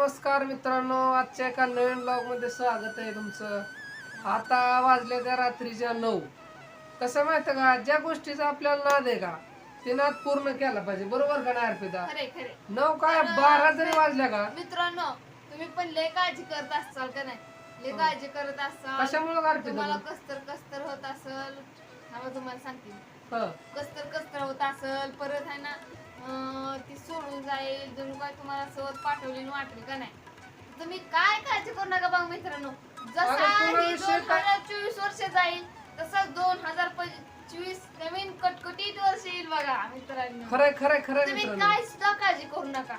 नमस्कार मित्रांनो आजच्या एका नवीन ब्लॉगमध्ये स्वागत आहे तुमचं. आता वाजले त्या रात्रीच्या नऊ. कसं माहितं का ज्या गोष्टीचा आपल्याला नाद आहे का ते नाद पूर्ण केला पाहिजे. बरोबर का नाही अर्पिता? खरे खरे नऊ काय बारा जरी वाजल्या का? मित्रांनो तुम्ही पण लय काळजी करत असाल का नाही? लय काळजी करत असाल. कशामुळे अर्पिता? कस्तर कस्तर होत असल? हा तुम्हाला सांगते. हं. कस्तर कस्तर होत असल परत आहे ना ती सोडून जाईल. जणू काय तुम्हाला सोबत पाठवली वाटेल का नाही? तुम्ही काय काळजी करू नका बघ मित्रांनो. जसा ही दोन हजार चोवीस वर्ष जाईल तसंच दोन हजार पंचवीस नवीन कटकटीत वर्ष येईल बघा मित्रांनो. खरंय खरंय खरंय तुम्ही मित्रांनो. काय सुद्धा काळजी करू नका.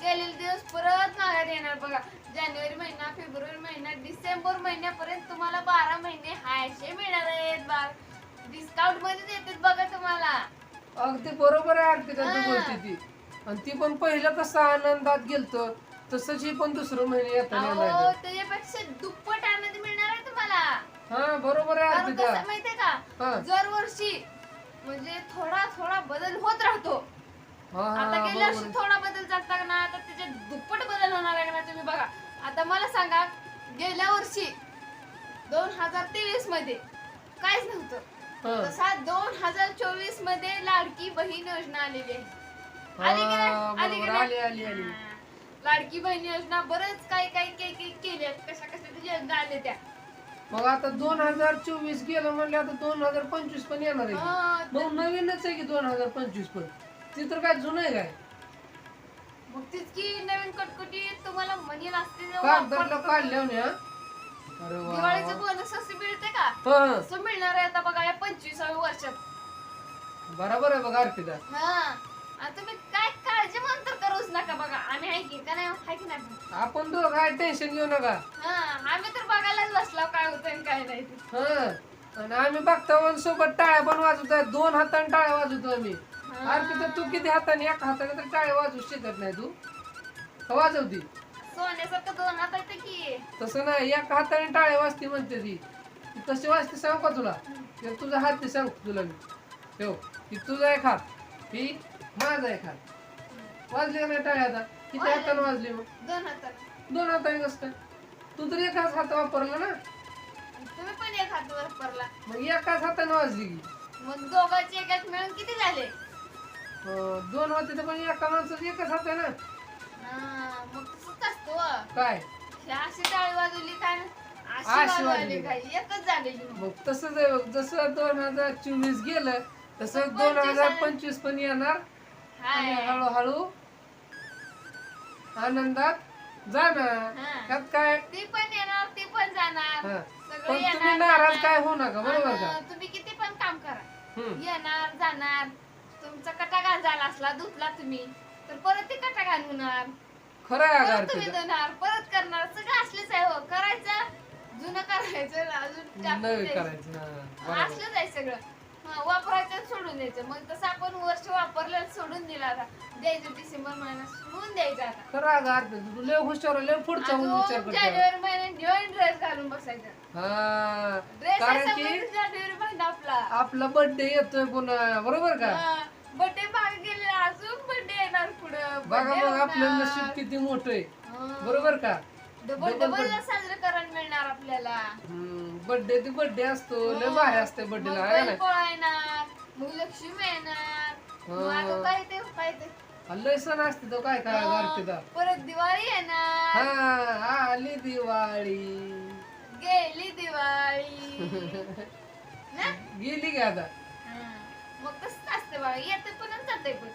गेलेले दिवस परत माघारी येणार बघा. जानेवारी महिना फेब्रुवारी महिना डिसेंबर महिन्यापर्यंत तुम्हाला बारा महिने हायशे मिळणार आहेत बार डिस्काउंटमध्ये देतात बघा तुम्हाला. अगदी बरोबर आहे अर्पिता तू. बोलते ती. आणि ती पण पहिलं कसं आनंदात गेलतो तसंच ही पण दुसरं महिने येताना अहो नाही त्याच्यापेक्षा दुप्पट आनंद मिळणार आहे तुम्हाला. हा बरोबर आहे कारण अर्पिता कसं माहितीये का? हा. दरवर्षी म्हणजे थोडा थोडा बदल होत राहतो. हा हा आता गेल्या बरोबर वर्षी थोडा बदल जाता ना तर त्याचे दुप्पट बदल होणार आहे ना तुम्ही बघा. आता मला सांगा गेल्या वर्षी दोन हजार तेवीसमध्ये काहीच नव्हतं. तसा दोन हजार चोवीसमध्ये लाडकी बहीण योजना आलेली आहे. आली की नाही? हा, आली की बरोबर नाही? आली आली आली. हा. लाडकी बहीण योजना बरंच काही काही काही काही केल्या कशा कशा योजना आल्या त्या. मग आता दोन हजार चोवीस गेलं म्हणले आता दोन हजार पंचवीस पण येणार आहे. की. हा, मग नवीनच आहे की दोन हजार पंचवीस पण? ती तर काय जुनं आहे काय? मग तीच की नवीन कटकटी तुम्हाला म्हणेल असते कागदातलं काढल्या अरे वा दिवाळीचं बोनस असं मिळते का? हा. असं आहे आता बघा या पंचवीसाव्या वर्षात. बरोबर आहे बघा अर्पिता. हा. आणि तुम्ही काय काळजी मंतर करूच नका बघा. आम्ही आहे की का नाही आहे की नाही? आपण तो काय टेन्शन घेऊ नका. हा आम्ही तर बघायलाच बसलो काय होतं आणि काय नाही. ते. हा. आणि आम्ही बघता सोबत टाळ्या पण वाजवतो दोन हाताने टाळ्या वाजवतो आम्ही. हा. अर्पिता तू किती हाताने एका हाताने तर टाळ्या वाजवू शकत नाही तू. का वाजवती? सोन्यासारखं दोन हात येते की. तसं नाही एका हाताने टाळ्या वाजते म्हणते ती. ती कशी वाजते सांग का तुला? एक तुझा हात ते सांगतो तुला मी. ठेव. ही तुझा एक हात. ही माझा एक हात. वाजले का नाही टाळ्या आता? किती हाताने वाजले मग? दोन हातात दोन हाताने कसं काय? तू तर एकाच हात वापरला ना. तुम्ही पण एक हात वापरला. मग एकाच हाताने वाजली की. मग दोघांचे एकात मिळून किती झाले? अं, दोन होते तर पण एका माणसाचं एकच हात आहे ना. हा, मग तसंच असतो व. काय? ही अशी टाळी वाजवली काय? अशी काय एकच झालेली मग. बघ. जसं दोन हजार चोवीस गेलं तसं दोन हजार पंचवीस पण येणार आणि हाय. हळूहळू आनंदात जाणार हा. त्यात काय ती पण येणार ती पण जाणार हा. सगळे पण तुम्ही येणार, नाराज जाणार. काय होऊ नका बरोबर का आणि तुम्ही किती पण काम करा हम्म. येणार जाणार तुमचा कटाघात झाला असला धुतला तुम्ही तर परत ते कटाघात होणार खरं आहे परत तुम्ही धुणार परत करणार सगळं असलेच आहे हो करायचं करायचं अजून टाकून नवी द्यायचं. करायचं हा, बरोबर. असलंच आहे सगळं. हा, वापरायचं आणि सोडून द्यायचं. मग तसं आपण वर्ष वापरलं सोडून दिला आता. द्यायचं डिसेंबर महिना सोडून द्यायचं आता. खरं तू लय हुशार लय पुढचा विचार करतो जानेवारी महिन्यात नवीन ड्रेस घालून बसायचं. हा ड्रेस कारण की जानेवारी महिना आपला. आपला बर्थडे येतोय पुन्हा बरोबर का? बर्थडे मागे गेले अजून बर्थडे येणार पुढं. बघा बघ आपलं नशीब किती मोठं आहे. बरोबर का? Double double double birthday. साजरं करायला मिळणार बर्थडे ते बर्थडे असतो लय भारी असते बर्थडेला पोळा येणार मग लक्ष्मी येणार. मग हा. आता काय ते काय ते? ना लय सण असते तो काय काय हा, अर्पिता परत दिवाळी येणार. हा आली दिवाळी. गेली दिवाळी. ना? गेली की आता. हा. मग कसं असते बघा येते पण आणि जाते पण.